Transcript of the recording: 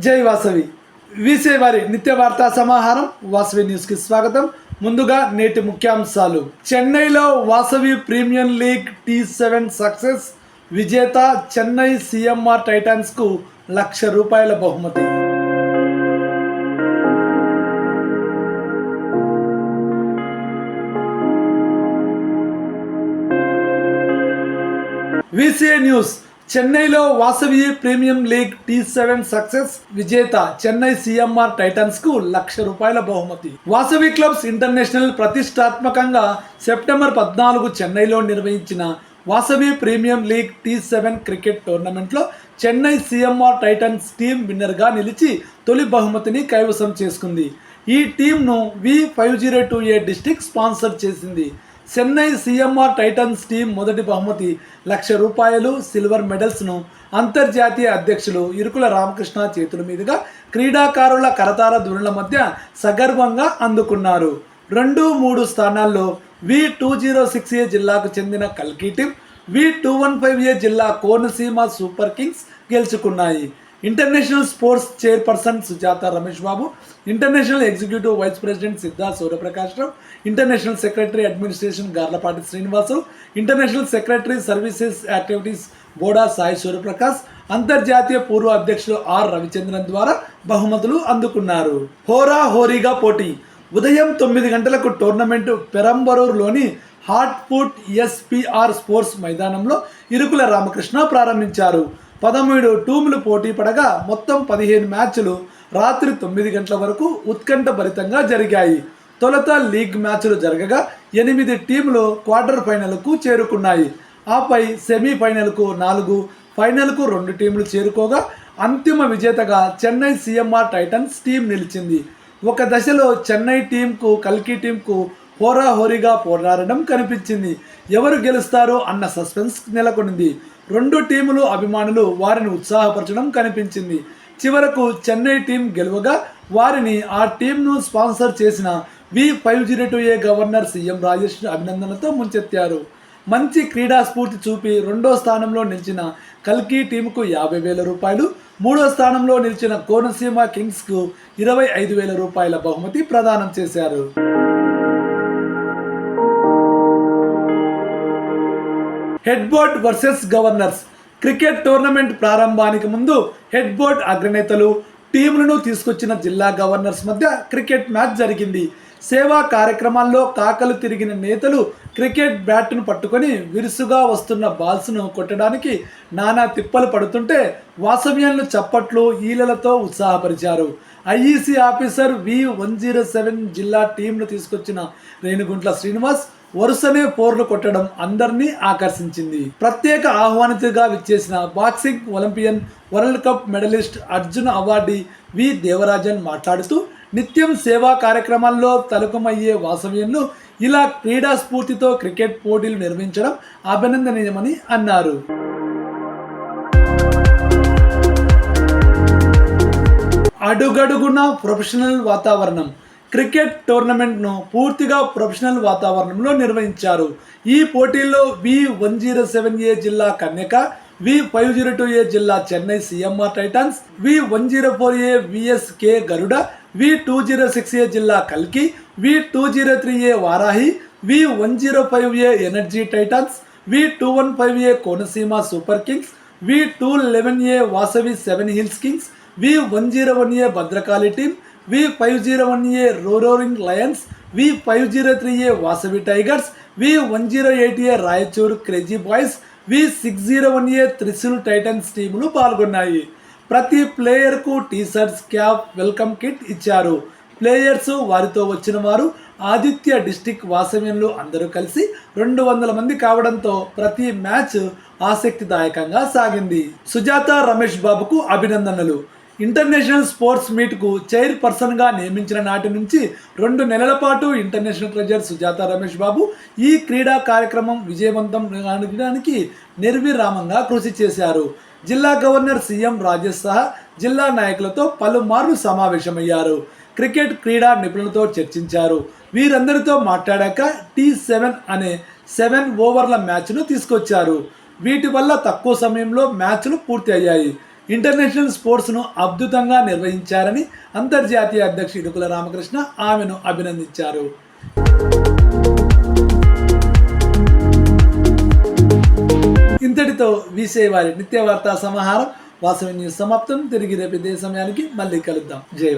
జై వాసవి. వీసే వారి నిత్య వార్తా సమాహారం వాసవి న్యూస్కి స్వాగతం. ముందుగా నేటి ముఖ్యాంశాలు. చెన్నైలో Vasavi premier league T seven success. విజేత చెన్నై సిఎంఆర్ టైటాన్స్కు లక్ష రూపాయల బహుమతి. VCA news. చెన్నైలో Vasavi premium league T seven success విజేత చెన్నై సిఎంఆర్ టైటన్స్కు లక్ష రూపాయల బహుమతి. వాసవి క్లబ్స్ ఇంటర్నేషనల్ ప్రతిష్టాత్మకంగా సెప్టెంబర్ పద్నాలుగు చెన్నైలో నిర్వహించిన Vasavi premium league T seven cricket టోర్నమెంట్లో చెన్నై సిఎంఆర్ టైటన్స్ టీం విన్నర్గా నిలిచి తొలి బహుమతిని కైవసం చేసుకుంది. ఈ టీంను V five zero two A district sponsor చేసింది. చెన్నై సిఎంఆర్ టైటన్స్ టీం మొదటి బహుమతి. లక్ష రూపాయలు సిల్వర్ మెడల్స్ను అంతర్జాతీయ అధ్యక్షులు ఇరుకుల రామకృష్ణ చేతుల మీదుగా క్రీడాకారుల కరతార ధోరణుల మధ్య సగర్వంగా అందుకున్నారు. రెండు మూడు స్థానాల్లో V two zero six A జిల్లాకు చెందిన కల్కి team V two one five A జిల్లా Konaseema super kings గెలుచుకున్నాయి. International sports chairperson Sujatha Ramesh Babu international executive vice president Siddha Suryaprakash Rao international secretary administration Garlapati Srinivasu international secretary services activities Boda Sai Suryaprakash అంతర్జాతీయ పూర్వ అధ్యక్షులు are Ravichandran ద్వారా బహుమతులు అందుకున్నారు హోరా హోరీగా పోటీ. ఉదయం తొమ్మిది గంటలకు టోర్నమెంటు పెరంబరూరులోని హాట్ ఫుట్ ఎస్పిఆర్ స్పోర్ట్స్ మైదానంలో ఇరుకుల రామకృష్ణ ప్రారంభించారు. పదమూడు టూములు పోటీ పడగా మొత్తం పదిహేను మ్యాచ్లు రాత్రి తొమ్మిది గంటల వరకు ఉత్కంఠ భరితంగా జరిగాయి. తొలుత లీగ్ మ్యాచ్లు జరగగా ఎనిమిది టీములు క్వార్టర్ ఫైనల్కు చేరుకున్నాయి. ఆపై సెమీఫైనల్కు నాలుగు ఫైనల్కు రెండు టీంలు చేరుకోగా అంతిమ విజేతగా చెన్నై సిఎంఆర్ టైటన్స్ టీం నిలిచింది. ఒక దశలో చెన్నై టీంకు కల్కి టీంకు హోరాహోరీగా పోరాడడం కనిపించింది. ఎవరు గెలుస్తారో అన్న సస్పెన్స్ నెలకొనింది. రెండు టీములు అభిమానులు వారిని ఉత్సాహపరచడం కనిపించింది. చివరకు చెన్నై టీం గెలువగా వారిని ఆ టీంను స్పాన్సర్ చేసిన V five zero two A governor CM Rajesh అభినందనతో ముంచెత్తారు. మంచి క్రీడా స్ఫూర్తి చూపి రెండో స్థానంలో నిలిచిన కల్కి టీంకు యాభై వేల రూపాయలు మూడో స్థానంలో నిలిచిన కోనసీమ కింగ్స్కు ఇరవై ఐదు వేల రూపాయల బహుమతి ప్రదానం చేశారు. Head board versus governors. Cricket tournament ప్రారంభానికి ముందు హెడ్ బోర్డ్ అగ్రనేతలు టీములను తీసుకొచ్చిన జిల్లా గవర్నర్స్ మధ్య క్రికెట్ మ్యాచ్ జరిగింది. సేవా కార్యక్రమాల్లో కాకలు తిరిగిన నేతలు క్రికెట్ బ్యాట్ను పట్టుకొని విరుసుగా వస్తున్న బాల్స్ను కొట్టడానికి నానా తిప్పలు పడుతుంటే వాసవ్యాలను చప్పట్లు ఈలలతో ఉత్సాహపరిచారు. IEC officer V one zero seven జిల్లా టీంను తీసుకొచ్చిన రేణుగుంట్ల శ్రీనివాస్ వరుసనే పోర్లు కొట్టడం అందరినీ ఆకర్షించింది. ప్రత్యేక ఆహ్వానితుగా విచ్చేసిన boxing Olympian world cup medallist Arjun awardee V. Devarajan మాట్లాడుతూ నిత్యం సేవా కార్యక్రమాల్లో తలకమయ్యే వాసవ్యంలో ఇలా క్రీడా స్ఫూర్తితో క్రికెట్ పోటీలు నిర్వహించడం అభినందనీయమని అన్నారు. అడుగడుగున ప్రొఫెషనల్ వాతావరణం. క్రికెట్ టోర్నమెంట్ను పూర్తిగా ప్రొఫెషనల్ వాతావరణంలో నిర్వహించారు. ఈ పోటీల్లో V one zero seven A జిల్లా Kanyaka V five zero two A జిల్లా Chennai CMR titans V one zero four A VSK Garuda V two zero six A జిల్లా కల్కి V two zero three A Varahi V one zero five A energy titans V two one five A Konaseema super kings V two eleven A Vasavi seven hills kings V one zero one A Bhadrakali team V five zero one A roaring lions V five zero three A Vasavi tigers V one zero eight A Raichur crazy boys V six zero one A Trishul titans టీములు పాల్గొన్నాయి. ప్రతి ప్లేయర్కు T shirts cap welcome kit ఇచ్చారు. Players వారితో వచ్చిన వారు Aditya district వాసవ్యంలో అందరూ కలిసి రెండు వందల మంది కావడంతో ప్రతి మ్యాచ్ ఆసక్తిదాయకంగా సాగింది. సుజాత రమేష్ బాబుకు అభినందనలు. ఇంటర్నేషనల్ స్పోర్ట్స్ మీట్కు చైర్ పర్సన్గా నియమించిన నాటి నుంచి రెండు నెలల పాటు ఇంటర్నేషనల్ ట్రెజర్ సుజాత రమేష్ బాబు ఈ క్రీడా కార్యక్రమం విజయవంతం కావడానికి నిర్విరామంగా కృషి చేశారు. జిల్లా గవర్నర్ సీఎం రాజేష్ సహా జిల్లా నాయకులతో పలుమార్లు సమావేశమయ్యారు. క్రికెట్ క్రీడా నిపుణులతో చర్చించారు. వీరందరితో మాట్లాడాక టీ సెవెన్ అనే సెవెన్ ఓవర్ల మ్యాచ్ను తీసుకొచ్చారు. వీటి వల్ల తక్కువ సమయంలో మ్యాచ్లు పూర్తి అయ్యాయి ఇంటర్నేషనల్ స్పోర్ట్స్ను అద్భుతంగా నిర్వహించారని అంతర్జాతీయ అధ్యక్షుడు ఇడుకుల రామకృష్ణ ఆమెను అభినందించారు. ఇంతటితో విసేవారి నిత్యవార్తా నిత్య సమాహారం వాసవి న్యూస్ సమాప్తం. తిరిగి రేపు ఇదే సమయానికి మళ్ళీ కలుద్దాం. జై